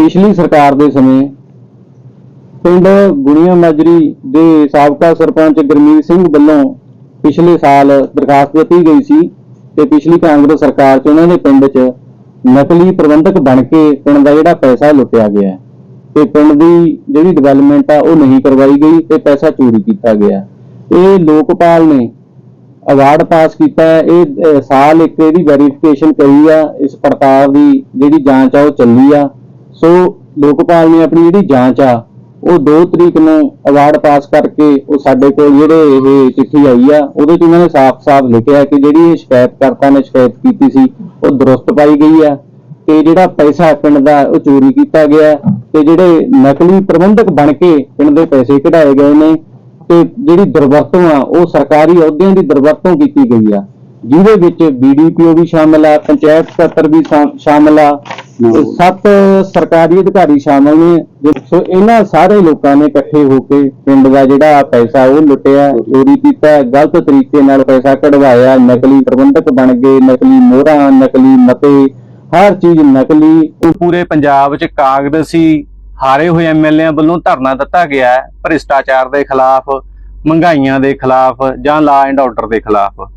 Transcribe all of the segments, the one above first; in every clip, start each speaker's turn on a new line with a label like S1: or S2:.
S1: ਪਿਛਲੀ ਸਰਕਾਰ ਦੇ ਸਮੇਂ ਪਿੰਡ ਗੁਣੀਆਂ ਮਾਜਰੀ ਦੇ ਸਾਬਕਾ ਸਰਪੰਚ ਗੁਰਮੀਤ ਸਿੰਘ ਵੱਲੋਂ ਪਿਛਲੇ ਸਾਲ ਦਰਖਾਸਤ ਦਿੱਤੀ ਗਈ ਸੀ ਤੇ ਪਿਛਲੀ ਕਾਂਗਰਸ ਸਰਕਾਰ 'ਚ ਉਹਨਾਂ ਦੇ ਪਿੰਡ 'ਚ ਨਕਲੀ ਪ੍ਰਬੰਧਕ ਬਣ ਕੇ ਪਿੰਡ ਦਾ ਜਿਹੜਾ ਪੈਸਾ ਲੁੱਟਿਆ ਗਿਆ ਤੇ ਪਿੰਡ ਦੀ ਜਿਹੜੀ ਡਿਵੈਲਪਮੈਂਟ ਆ, ਉਹ ਨਹੀਂ ਕਰਵਾਈ ਗਈ ਤੇ ਪੈਸਾ ਚੋਰੀ ਕੀਤਾ ਗਿਆ ਇਹ ਲੋਕਪਾਲ ਨੇ ਅਵਾਰਡ ਪਾਸ ਕੀਤਾ ਇਹ ਸਾਲ ਇੱਕ ਇਹਦੀ ਵੈਰੀਫਿਕੇਸ਼ਨ ਕਰੀ ਆ। ਇਸ ਪੜਤਾਲ ਦੀ ਜਿਹੜੀ ਜਾਂਚ ਆ, ਉਹ ਚੱਲੀ ਆ। ਸੋ ਲੋਕਪਾਲ ਨੇ ਆਪਣੀ ਜਿਹੜੀ ਜਾਂਚ ਆ, ਉਹ 2 ਤਰੀਕ ਨੂੰ ਅਵਾਰਡ ਪਾਸ ਕਰਕੇ ਉਹ ਸਾਡੇ ਕੋਲ ਜਿਹੜੇ ਇਹ ਚਿੱਠੀ ਆਈ ਆ, ਉਹਦੇ 'ਚ ਉਹਨਾਂ ਨੇ ਸਾਫ਼-ਸਾਫ਼ ਲਿਖਿਆ ਕਿ ਜਿਹੜੀ ਇਹ ਸ਼ਿਕਾਇਤਕਰਤਾ ਨੇ ਸ਼ਿਕਾਇਤ ਕੀਤੀ ਸੀ, ਉਹ ਦਰੁਸਤ ਪਾਈ ਗਈ ਆ ਤੇ ਜਿਹੜਾ ਪੈਸਾ ਪਿੰਡ ਦਾ ਉਹ ਚੋਰੀ ਕੀਤਾ ਗਿਆ ਤੇ ਜਿਹੜੇ ਨਕਲੀ ਪ੍ਰਬੰਧਕ ਬਣ ਕੇ ਪਿੰਡ ਦੇ ਪੈਸੇ ਕਢਾਏ ਗਏ ਨੇ ਤੇ ਜਿਹੜੀ ਦੁਰਵਰਤੋਂ ਆ, ਉਹ ਸਰਕਾਰੀ ਅਹੁਦਿਆਂ ਦੀ ਦੁਰਵਰਤੋਂ ਕੀਤੀ ਗਈ ਆ। ਜਿਹਦੇ ਵਿੱਚ ਬੀਡੀਪੀਓ ਵੀ ਸ਼ਾਮਲ ਆ ਪੰਚਾਇਤ ਸਕੱਤਰ ਵੀ ਸ਼ਾ- ਸ਼ਾਮਲ ਆ ਤੇ ਸੱਤ ਸਰਕਾਰੀ ਅਧਿਕਾਰੀ ਸ਼ਾਮਲ ਨੇ ਜੋ- ਸੋ ਇਹਨਾਂ ਸਾਰੇ ਲੋਕਾਂ ਨੇ ਇਕੱਠੇ ਹੋ ਕੇ ਪਿੰਡ ਦਾ ਜਿਹੜਾ ਪੈਸਾ ਉਹ ਲੁੱਟਿਆ ਚੋਰੀ ਕੀਤਾ ਗਲਤ ਤਰੀਕੇ ਨਾਲ ਪੈਸਾ ਕਢਵਾਇਆ ਨਕਲੀ ਪ੍ਰਬੰਧਕ ਬਣ ਗਏ ਨਕਲੀ ਮੋਹਰਾਂ ਨਕਲੀ ਮਤੇ ਹਰ ਚੀਜ਼ ਨਕਲੀ।
S2: ਪੂਰੇ ਪੰਜਾਬ 'ਚ ਕਾਂਗਰਸੀ ਹਾਰੇ ਹੋਏ ਐਮਐਲਏਆਂ ਵੱਲੋਂ ਧਰਨਾ ਦਿੱਤਾ ਗਿਆ ਹੈ ਭ੍ਰਿਸ਼ਟਾਚਾਰ ਦੇ ਖਿਲਾਫ ਮਹਿੰਗਾਈਆਂ ਦੇ ਖਿਲਾਫ ਜਾਂ ਲਾ ਐਂਡ ਆਰਡਰ ਦੇ ਖਿਲਾਫ।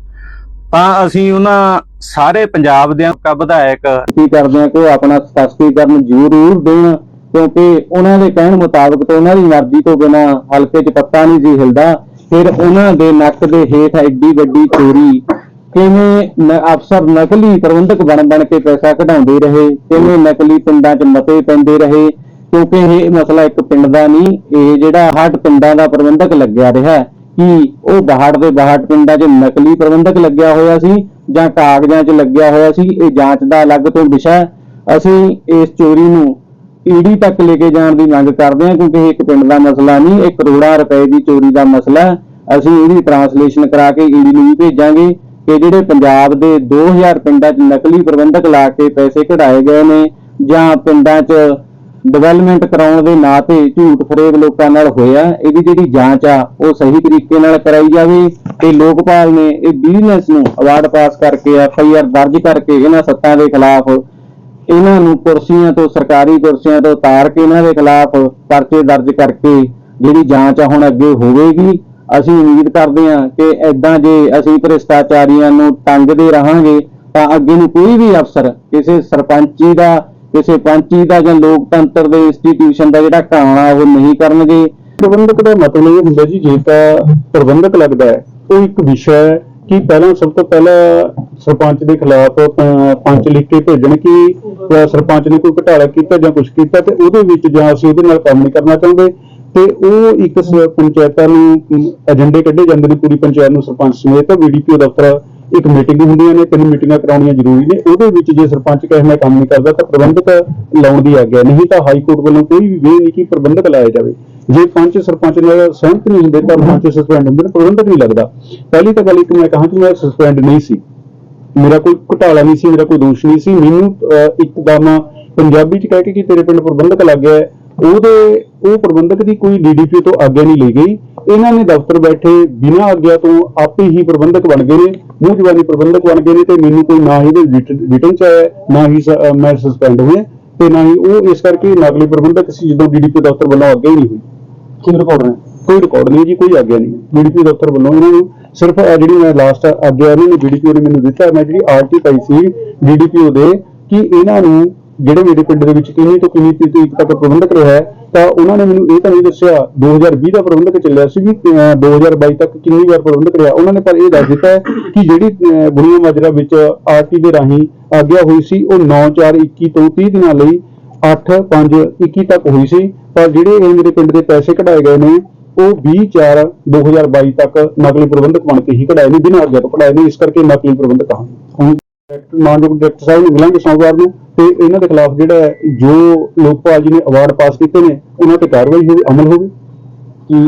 S2: ਤਾਂ ਅਸੀਂ ਉਹਨਾਂ ਸਾਰੇ ਪੰਜਾਬ ਦੇ ਕਾ ਵਿਧਾਇਕ
S1: ਬੇਨਤੀ ਕਰਦੇ ਹਾਂ ਕਿ ਆਪਣਾ ਸਪਸ਼ਟੀਕਰਨ ਜ਼ਰੂਰ ਦੇਣ, ਕਿਉਂਕਿ ਉਹਨਾਂ ਦੇ ਕਹਿਣ ਮੁਤਾਬਕ ਤੇ ਉਹਨਾਂ ਦੀ ਮਰਜ਼ੀ ਤੋਂ ਬਿਨਾ ਹਲਕੇ 'ਚ ਪੱਤਾ ਨਹੀਂ ਸੀ ਹਿਲਦਾ। ਫਿਰ ਉਹਨਾਂ ਦੇ ਨੱਕ ਦੇ ਹੇਠ ਐਡੀ ਵੱਡੀ ਚੋਰੀ ਕਿਵੇਂ ਅਫਸਰ ਨਕਲੀ ਪ੍ਰਬੰਧਕ ਬਣ ਬਣ ਕੇ ਪੈਸਾ ਕਢਾਉਂਦੇ ਰਹੇ, ਕਿਵੇਂ ਨਕਲੀ ਪਿੰਡਾਂ 'ਚ ਮਤੇ ਪੈਂਦੇ ਰਹੇ, ਕਿਉਂਕਿ ਇਹ ਮਸਲਾ ਇੱਕ ਪਿੰਡ ਦਾ ਨਹੀਂ, ਇਹ ਜਿਹੜਾ ਹੱਟ ਪਿੰਡਾਂ ਦਾ ਪ੍ਰਬੰਧਕ ਲੱਗਿਆ ਰਿਹਾ। ਕਿ ਉਹ ਬਾਹਰ ਦੇ ਬਾਹਰ ਪਿੰਡਾਂ 'ਚ ਨਕਲੀ ਪ੍ਰਬੰਧਕ ਲੱਗਿਆ ਹੋਇਆ ਸੀ ਜਾਂ ਕਾਗਜ਼ਾਂ 'ਚ ਲੱਗਿਆ ਹੋਇਆ ਸੀ, ਇਹ ਜਾਂਚ ਦਾ ਅਲੱਗ ਤੋਂ ਵਿਸ਼ਾ ਅਸੀਂ ਇਸ ਚੋਰੀ ਨੂੰ ਈਡੀ ਤੱਕ ਲੈ ਕੇ ਜਾਣ ਦੀ ਮੰਗ ਕਰਦੇ ਹਾਂ ਕਿਉਂਕਿ ਇਹ ਇੱਕ ਪਿੰਡ ਦਾ ਮਸਲਾ ਨਹੀਂ ਇਹ ਕਰੋੜਾਂ ਰੁਪਏ ਦੀ ਚੋਰੀ ਦਾ ਮਸਲਾ ਅਸੀਂ ਇਹਦੀ ਟਰਾਂਸਲੇਸ਼ਨ ਕਰਾ ਕੇ ਈਡੀ ਨੂੰ ਵੀ ਭੇਜਾਂਗੇ ਕਿ ਜਿਹੜੇ ਪੰਜਾਬ ਦੇ 2000 ਪਿੰਡਾਂ 'ਚ ਨਕਲੀ ਪ੍ਰਬੰਧਕ ਲਾ ਕੇ ਪੈਸੇ ਕਢਾਏ ਗਏ ਨੇ ਜਾਂ ਪਿੰਡਾਂ 'ਚ ਡਿਵੈਲਪਮੈਂਟ ਕਰਾਉਣ ਦੇ ਨਾਂ ਤੇ ਝੂਠ ਫਰੇਬ ਲੋਕਾਂ ਨਾਲ ਹੋਇਆ, ਇਹਦੀ ਜਿਹੜੀ ਜਾਂਚ ਆ, ਉਹ ਸਹੀ ਤਰੀਕੇ ਨਾਲ ਕਰਾਈ ਜਾਵੇ ਤੇ ਲੋਕਪਾਲ ਨੇ ਇਹ ਬਿਜ਼ਨਸ ਨੂੰ ਅਵਾਰਡ ਪਾਸ ਕਰਕੇ, ਐਫ ਦਰਜ ਕਰਕੇ ਇਹਨਾਂ ਸੱਤਾਂ ਦੇ ਖਿਲਾਫ ਇਹਨਾਂ ਨੂੰ ਕੁਰਸੀਆਂ ਤੋਂ, ਸਰਕਾਰੀ ਕੁਰਸੀਆਂ ਤੋਂ ਉਤਾਰ ਕੇ ਇਹਨਾਂ ਦੇ ਖਿਲਾਫ ਪਰਚੇ ਦਰਜ ਕਰਕੇ ਜਿਹੜੀ ਜਾਂਚ ਆ ਹੁਣ ਅੱਗੇ ਹੋਵੇਗੀ। ਅਸੀਂ ਉਮੀਦ ਕਰਦੇ ਹਾਂ ਕਿ ਐਦਾਂ ਜੇ ਅਸੀਂ ਭ੍ਰਿਸ਼ਟਾਚਾਰੀਆਂ ਨੂੰ ਟੰਗਦੇ ਰਹਾਂਗੇ, ਤਾਂ ਅੱਗੇ ਨੂੰ ਕੋਈ ਵੀ ਅਫਸਰ ਕਿਸੇ ਸਰਪੰਚੀ ਦਾ ਕਿਸੇ ਪੰਚੀ ਦਾ ਜਾਂ ਲੋਕਤੰਤਰ ਦੇ ਇੰਸਟੀਟਿਊਸ਼ਨ ਦਾ ਜਿਹੜਾ ਘਾਣਾ ਉਹ ਨਹੀਂ ਕਰਨਗੇ।
S3: ਪ੍ਰਬੰਧਕ ਦਾ ਮਤਲਬ ਇਹ ਹੁੰਦਾ ਜੀ, ਜੇ ਤਾਂ ਪ੍ਰਬੰਧਕ ਲੱਗਦਾ ਹੈ, ਉਹ ਇੱਕ ਵਿਸ਼ਾ ਹੈ ਕਿ ਪਹਿਲਾਂ ਸਭ ਤੋਂ ਪਹਿਲਾਂ ਸਰਪੰਚ ਦੇ ਖਿਲਾਫ ਪ- ਪੰਚ ਲਿਖ ਕੇ ਭੇਜਣ ਕਿ ਸਰਪੰਚ ਨੇ ਕੋਈ ਘਟਾਲਾ ਕੀਤਾ ਜਾਂ ਕੁਝ ਕੀਤਾ ਤੇ ਉਹਦੇ ਵਿੱਚ ਜਾਂ ਅਸੀਂ ਉਹਦੇ ਨਾਲ ਕੰਮ ਨਹੀਂ ਕਰਨਾ ਚਾਹੁੰਦੇ। ਤੇ ਉਹ ਇੱਕ ਪੰਚਾਇਤਾਂ ਨੂੰ ਏਜੰਡੇ ਕੱਢੇ ਜਾਂਦੇ ਨੇ, ਪੂਰੀ ਪੰਚਾਇਤ ਨੂੰ ਸਰਪੰਚ ਸਮੇਤ ਵੀਡੀਪੀਓ ਦਫ਼ਤਰ ਇੱਕ ਮੀਟਿੰਗ ਹੁੰਦੀਆਂ ਨੇ ਤਿੰਨ ਮੀਟਿੰਗਾਂ ਕਰਾਉਣੀਆਂ ਜ਼ਰੂਰੀ ਨੇ ਉਹਦੇ ਵਿੱਚ ਜੇ ਸਰਪੰਚ ਕਹੇ ਮੈਂ ਕੰਮ ਨਹੀਂ ਕਰਦਾ ਤਾਂ ਪ੍ਰਬੰਧਕ ਲਾਉਣ ਦੀ ਆਗਿਆ ਨਹੀਂ ਤਾਂ ਹਾਈ ਕੋਰਟ ਵੱਲੋਂ ਕੋਈ ਵੀ ਵੇ ਨਹੀਂ ਕਿ ਪ੍ਰਬੰਧਕ ਲਾਇਆ ਜਾਵੇ। ਜੇ ਪੰਚ ਸਰਪੰਚ ਨਾਲ ਸਹਿਮਤ ਨਹੀਂ ਹੁੰਦੇ ਤਾਂ ਪੰਚ ਸਸਪੈਂਡ ਹੁੰਦੇ ਨੇ ਪ੍ਰਬੰਧਕ ਨਹੀਂ ਲੱਗਦਾ। ਪਹਿਲੀ ਤਾਂ ਗੱਲ ਇੱਕ ਮੈਂ ਕਹਾਂ ਕਿ ਮੈਂ ਸਸਪੈਂਡ ਨਹੀਂ ਸੀ। ਮੇਰਾ ਕੋਈ ਘੁਟਾਲਾ ਨਹੀਂ ਸੀ ਮੇਰਾ ਕੋਈ ਦੋਸ਼ ਨਹੀਂ ਸੀ। ਮੈਨੂੰ ਅਹ, ਇੱਕਦਮ ਪੰਜਾਬੀ ਚ ਕਹਿ ਕੇ ਕਿ ਤੇਰੇ ਪਿੰਡ ਪ੍ਰਬੰਧਕ ਲੱਗ ਗਿਆ ਉਹਦੇ ਉਹ ਪ੍ਰਬੰਧਕ ਦੀ ਕੋਈ ਡੀਡੀਪੀ ਤੋਂ ਆਗਿਆ ਨਹੀਂ ਲਈ ਗਈ। ਇਹਨਾਂ ਨੇ ਦਫ਼ਤਰ ਬੈਠੇ ਬਿਨਾਂ ਆਗਿਆ ਤੋਂ ਆਪੇ ਹੀ ਪ੍ਰਬੰਧਕ ਬਣ ਗਏ ਨੇ। ਜਵਾਨੀ ਪ੍ਰਬੰਧਕ ਬਣ ਗਏ ਨੇ ਤੇ ਮੈਨੂੰ ਕੋਈ ਨਾ ਹੀ ਰਿਟਰਨ ਚ ਆਇਆ ਨਾ ਹੀ ਮੈਂ ਸਸਪੈਂਡ ਹੋਇਆ ਤੇ ਨਾ ਹੀ ਉਹ ਇਸ ਕਰਕੇ ਨਕਲੀ ਪ੍ਰਬੰਧਕ ਸੀ ਜਦੋਂ ਡੀਡੀਪੀ ਦਫ਼ਤਰ ਵੱਲੋਂ ਆਗਿਆ ਹੀ ਨਹੀਂ ਹੋਈ ਕੀ ਰਿਕਾਰਡ ਨੇ? ਕੋਈ ਰਿਕਾਰਡ ਨਹੀਂ ਜੀ ਕੋਈ ਆਗਿਆ ਨਹੀਂ। ਬੀਡੀਪੀ ਦਫ਼ਤਰ ਵੱਲੋਂ ਇਹਨਾਂ ਨੂੰ ਸਿਰਫ ਜਿਹੜੀ ਮੈਂ ਲਾਸਟ ਆਗਿਆ ਇਹਨਾਂ ਨੇ ਬੀਡੀਪੀਓ ਨੇ ਮੈਨੂੰ ਦਿੱਤਾ ਮੈਂ ਜਿਹੜੀ ਆਰਟੀ ਪਾਈ ਸੀ ਬੀਡੀਪੀਓ ਦੇ ਕਿ ਇਹਨਾਂ ਨੂੰ ਜਿਹੜੇ ਮੇਰੇ ਪਿੰਡ ਦੇ ਵਿੱਚ ਕਿੰਨੀ ਤੋਂ ਕਿੰਨੀ ਤਰੀਕ ਤੱਕ ਪ੍ਰਬੰਧਕ ਰਿਹਾ ਤਾਂ ਉਹਨਾਂ ਨੇ ਮੈਨੂੰ ਇਹ ਤਾਂ ਨਹੀਂ ਦੱਸਿਆ 2020 ਦਾ ਪ੍ਰਬੰਧਕ ਚੱਲਿਆ ਸੀ ਵੀ ਅਹ, 2022 ਤੱਕ ਕਿੰਨੀ ਵਾਰ ਪ੍ਰਬੰਧਕ ਰਿਹਾ। ਉਹਨਾਂ ਨੇ ਪਰ ਇਹ ਦੱਸ ਦਿੱਤਾ ਹੈ ਕਿ ਜਿਹੜੀ ਅਹ, ਮਾਜਰਾ ਵਿੱਚ ਆਰਟੀ ਦੇ ਰਾਹੀਂ ਆਗਿਆ ਹੋਈ ਸੀ ਉਹ 9/4/21 ਤੋਂ 30 ਦਿਨਾਂ ਲਈ 8/5/21 ਤੱਕ ਹੋਈ ਸੀ ਪਰ ਜਿਹੜੇ ਇਹ ਮੇਰੇ ਪਿੰਡ ਦੇ ਪੈਸੇ ਕਢਾਏ ਗਏ ਨੇ ਉਹ 20/4/2022 ਤੱਕ ਨਕਲੀ ਪ੍ਰਬੰਧਕ ਬਣ ਕੇ ਹੀ ਕਢਾਏ ਨੇ ਬਿਨਾਂ ਆਗਿਆ ਤੋਂ ਕਢਾਏ ਨੇ ਇਸ ਕਰਕੇ ਨਕਲੀ ਪ੍ਰਬੰਧਕ ਹਨ ਮਾਨਯੋਗ ਡਾਇਰੈਕਟਰ ਸਾਹਿਬ ਨੂੰ ਮਿਲਾਂਗੇ ਸੋਮਵਾਰ ਨੂੰ ਤੇ ਇਹਨਾਂ ਦੇ ਖਿਲਾਫ ਜਿਹੜਾ ਜੋ ਲੋਕਪਾਲ ਜੀ ਨੇ ਅਵਾਰਡ ਪਾਸ ਕੀਤੇ ਨੇ ਉਹਨਾਂ ਤੇ ਕਾਰਵਾਈ ਹੋਵੇ ਅਮਲ ਹੋਵੇ ਕਿ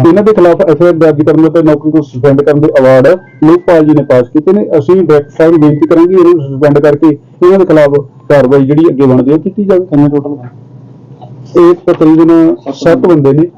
S3: ਇਹਨਾਂ ਦੇ ਖਿਲਾਫ ਐਫਆਈਆਰ ਦਰਜ ਕਰਨ ਤੇ ਨੌਕਰੀ ਤੋਂ ਸਸਪੈਂਡ ਕਰਨ ਦੇ ਅਵਾਰਡ ਲੋਕਪਾਲ ਜੀ ਨੇ ਪਾਸ ਕੀਤੇ ਨੇ। ਅਸੀਂ ਡਾਇਰੈਕਟਰ ਸਾਹਿਬ ਨੂੰ ਬੇਨਤੀ ਕਰਾਂਗੇ ਇਹਨਾਂ ਨੂੰ ਸਸਪੈਂਡ ਕਰਕੇ ਇਹਨਾਂ ਦੇ ਖਿਲਾਫ ਕਾਰਵਾਈ ਜਿਹੜੀ ਅੱਗੇ ਬਣਦੀ ਹੈ ਕੀਤੀ ਜਾਵੇ। ਕਿੰਨੇ ਟੋਟਲ ਇਹ ਤਕਰੀਬਨ 7 ਬੰਦੇ ਨੇ।